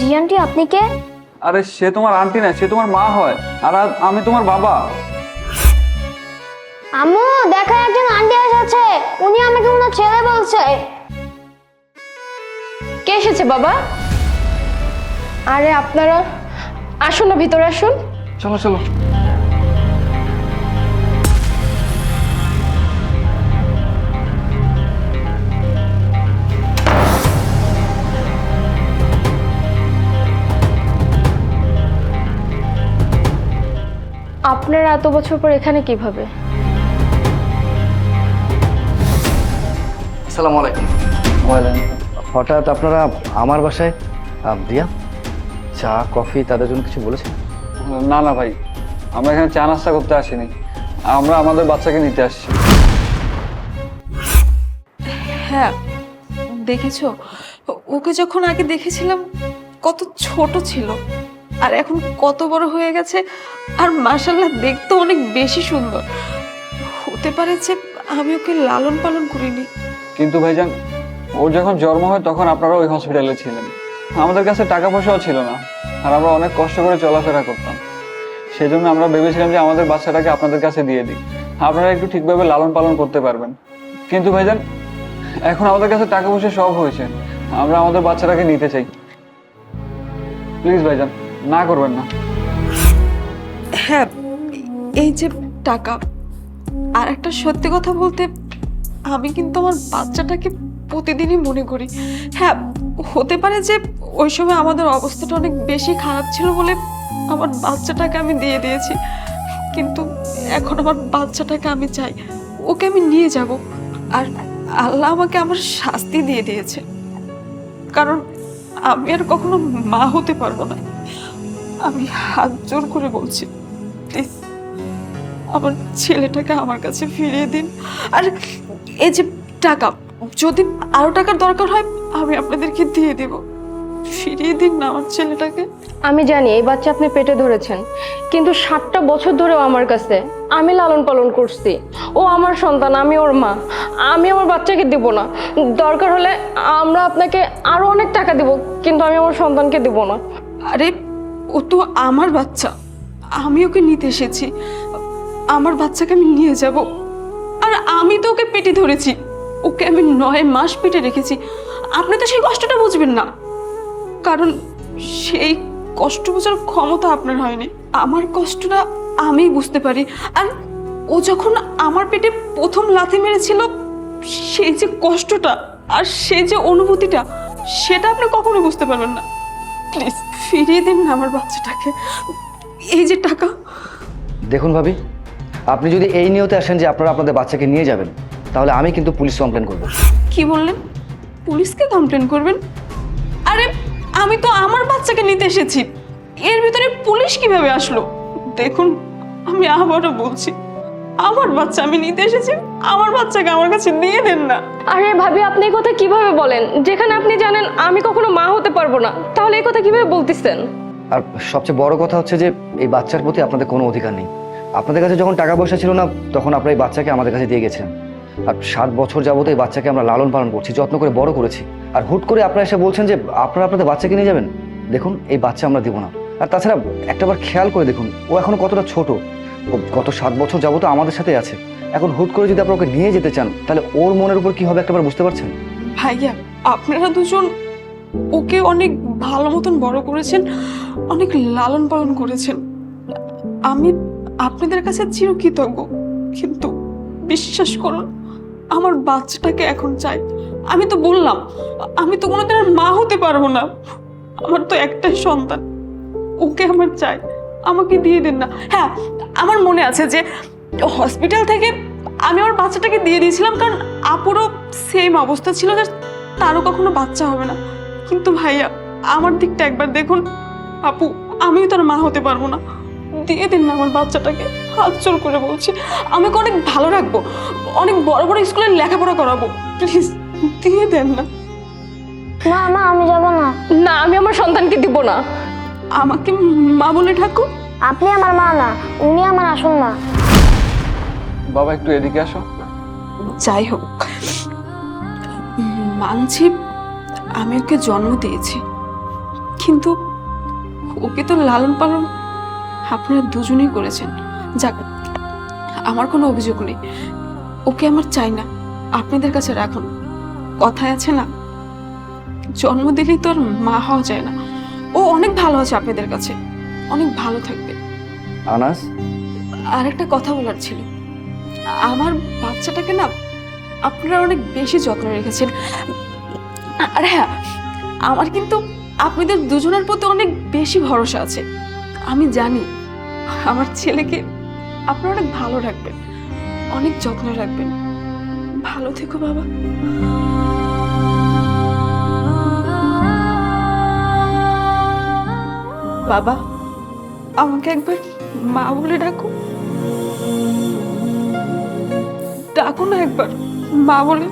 জি aunty আপনি কে? আরে সে তোমার আন্টি না সে তোমার মা হয় আর আমি তোমার বাবা। আম্মু দেখো একজন আন্টি এসেছে উনি আমাকে ওনার ছেলে বলছে। কে এসেছে বাবা? আরে আপনারা আসুন না ভিতরে আসুন। চলো চলো। আপনারা এত বছর পর এখানে কীভাবে? আসসালামু আলাইকুম। হঠাৎ আপনারা আমার বাসায় রিয়া চা কফি তাদের জন্য কিছু বলেছেন? না না ভাই আমরা এখানে চা নাস্তা করতে আসিনি। আমরা আমাদের বাচ্চাকে নিতে আসছি। হ্যাঁ দেখেছ? ওকে যখন আগে দেখেছিলাম কত ছোট ছিল। আর এখন কত বড় হয়ে গেছে, আর মাসাল্লাহ দেখতে অনেক বেশি সুন্দর। হতে পারে যে আমি ওকে লালন পালন করিনি। কিন্তু ভাইজান, ওর যখন জন্ম হয় তখন আপনারা ওই হসপিটালে ছিলেন। আমাদের কাছে টাকা পয়সাও ছিল না, আর আমরা অনেক কষ্ট করে চলাফেরা করতাম। সেই জন্য আমরা ভেবেছিলাম যে আমাদের বাচ্চাটাকে আপনাদের কাছে দিয়ে দিই। আপনারা একটু ঠিকভাবে লালন পালন করতে পারবেন। কিন্তু ভাইজান, এখন আমাদের কাছে টাকা পয়সা সব হয়েছে। আমরা আমাদের বাচ্চাটাকে নিতে চাই। প্লিজ ভাইজান। না করবেন না। হ্যাঁ এই যে টাকা, আর একটা সত্যি কথা বলতে, আমি কিন্তু আমার বাচ্চাটাকে প্রতিদিনই মনে করি। হ্যাঁ হতে পারে যে ওই সময় আমাদের অবস্থাটা অনেক বেশি খারাপ ছিল বলে আমার বাচ্চাটাকে আমি দিয়ে দিয়েছি, কিন্তু এখন আমার বাচ্চাটাকে আমি চাই, ওকে আমি নিয়ে যাব, আর আল্লাহ আমাকে আমার শাস্তি দিয়ে দিয়েছে। কারণ আমি আর কখনো মা হতে পারব না। আমি হাত জোর করে বলছি প্লিজ আমার ছেলেটাকে আমার কাছে ফিরিয়ে দিন। আর এই যে টাকা যদি আরও টাকার দরকার হয় আমি আপনাদেরকে দিয়ে দেব। ফিরিয়ে দিন না আমার ছেলেটাকে। আমি জানি এই বাচ্চা আপনি পেটে ধরেছেন কিন্তু সাতটা বছর ধরেও আমার কাছে আমি লালন পালন করছি। ও আমার সন্তান আমি ওর মা। আমি আমার বাচ্চাকে দেব না। দরকার হলে আমরা আপনাকে আরও অনেক টাকা দেব কিন্তু আমি আমার সন্তানকে দেব না। আরে ও তো আমার বাচ্চা। আমি ওকে নিতে এসেছি। আমার বাচ্চাকে আমি নিয়ে যাব। আর আমি তো ওকে পেটে ধরেছি। ওকে আমি নয় মাস পেটে রেখেছি। আপনি তো সেই কষ্টটা বুঝবেন না। কারণ সেই কষ্ট বোঝার ক্ষমতা আপনার হয়নি। আমার কষ্টটা আমি বুঝতে পারি। আর ও যখন আমার পেটে প্রথম লাথি মেরেছিল, সেই যে কষ্টটা আর সেই যে অনুভূতিটা, সেটা আপনি কখনো বুঝতে পারবেন না। প্লিজ ফিরিয়ে দিন না আমার বাচ্চাটাকে। এই যে টাকা। দেখুন ভাবি আপনি যদি এই নিয়তে আসেন যে আপনারা আপনাদের বাচ্চাকে নিয়ে যাবেন তাহলে আমি কিন্তু পুলিশ কমপ্লেন করব। কি বললেন? পুলিশকে কমপ্লেন করবেন? আরে আমি তো আমার বাচ্চাকে নিতে এসেছি। এর ভিতরে পুলিশ কীভাবে আসলো? দেখুন আমি আবারও বলছি। আমার বাচ্চা আমি নিতে এসেছি আমার বাচ্চাকে আমার কাছে দিয়ে দেন না। আরে ভাবি আপনি এই কথা কীভাবে বলেন? যেখানে আপনি জানেন আমি কখনো মা হতে পারব না। তাহলে এই কথা কীভাবে বলতেছেন? আর সবচেয়ে বড় কথা হচ্ছে যে এই বাচ্চার প্রতি আপনাদের কোনো অধিকার নেই। আপনাদের কাছে যখন টাকা পয়সা ছিল না তখন আপনার এই বাচ্চাকে আমাদের কাছে দিয়ে গেছেন আর সাত বছর যাবত এই বাচ্চাকে আমরা লালন পালন করছি যত্ন করে বড় করেছি। আর হুট করে আপনারা এসে বলছেন যে আপনারা আপনাদের বাচ্চাকে নিয়ে যাবেন? দেখুন এই বাচ্চা আমরা দিব না। আর তাছাড়া একটাবার খেয়াল করে দেখুন ও এখনও কতটা ছোট। ও গত সাত বছর যাবত আমাদের সাথে আছে। এখন হুট করে যদি আপনারা ওকে নিয়ে যেতে চান, তাহলে ওর মনের উপর কি হবে একটাবার বুঝতে পারছেন? ভাইয়া, আপনারা দুজন ওকে অনেক ভালো মতন বড় করেছেন, অনেক লালন পালন করেছেন। আমি আপনাদের কাছে চিরকৃতজ্ঞ, কিন্তু বিশ্বাস করুন, আমার বাচ্চাটাকে এখন চাই। আমি তো বললাম, আমি তো কোনোদিন আর মা হতে পারব না। আমার তো একটাই সন্তান, ওকে আমার চাই। আমাকে দিয়ে দিন না। হ্যাঁ আমার মনে আছে যে হসপিটাল থেকে আমি আমার বাচ্চাটাকে দিয়ে দিয়েছিলাম কারণ আপুরও সেম অবস্থা ছিল যে তারও কখনো বাচ্চা হবে না। কিন্তু ভাইয়া আমার দিকটা একবার দেখুন। আপু আমিও তার মা হতে পারব না। দিয়ে দিন না আমার বাচ্চাটাকে। হাত জোর করে বলছি। আমাকে অনেক ভালো রাখব। অনেক বড় বড় স্কুলে লেখাপড়া করাবো। প্লিজ দিয়ে দেন না। না না আমি যাব না। না আমি আমার সন্তানকে দিব না। আমাকে মা বলে ঠাকুর। আপনি আমার মা না উনি আমার আসল মা। বাবা একটু এদিকে আসো। যাই হোক মানছি আমি ওকে জন্ম দিয়েছি কিন্তু ওকে তো লালন পালন আপনারা দুজনেই করেছেন। যাক আমার কোনো অভিযোগ নেই। ওকে আমার চাই না আপনাদের কাছে রাখুন। কথায় আছে না জন্ম দিলেই তো আর মা হওয়া যায় না। ও অনেক ভালো আছে আপনাদের কাছে। অনেক ভালো থাকবে। আনাস? আর একটা কথা বলার ছিল। আমার বাচ্চাটাকে না আপনারা অনেক বেশি যত্ন রেখেছেন। আর হ্যাঁ আমার কিন্তু আপনাদের দুজনের প্রতি অনেক বেশি ভরসা আছে। আমি জানি আমার ছেলেকে আপনারা অনেক ভালো রাখবেন অনেক যত্ন রাখবেন। ভালো থেকো বাবা। বাবা আমাকে একবার মা বলে ডাকো। ডাকো না একবার মা বলে।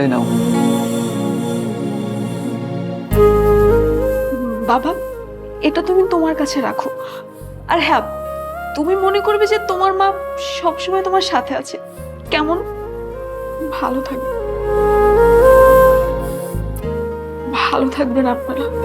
এই নাও। বাবা এটা তুমি তোমার কাছে রাখো। আর হ্যাঁ তুমি মনে করবে যে তোমার মা সবসময় তোমার সাথে আছে। কেমন? ভালো থাকবে। ভালো থাকবেন আপনারা।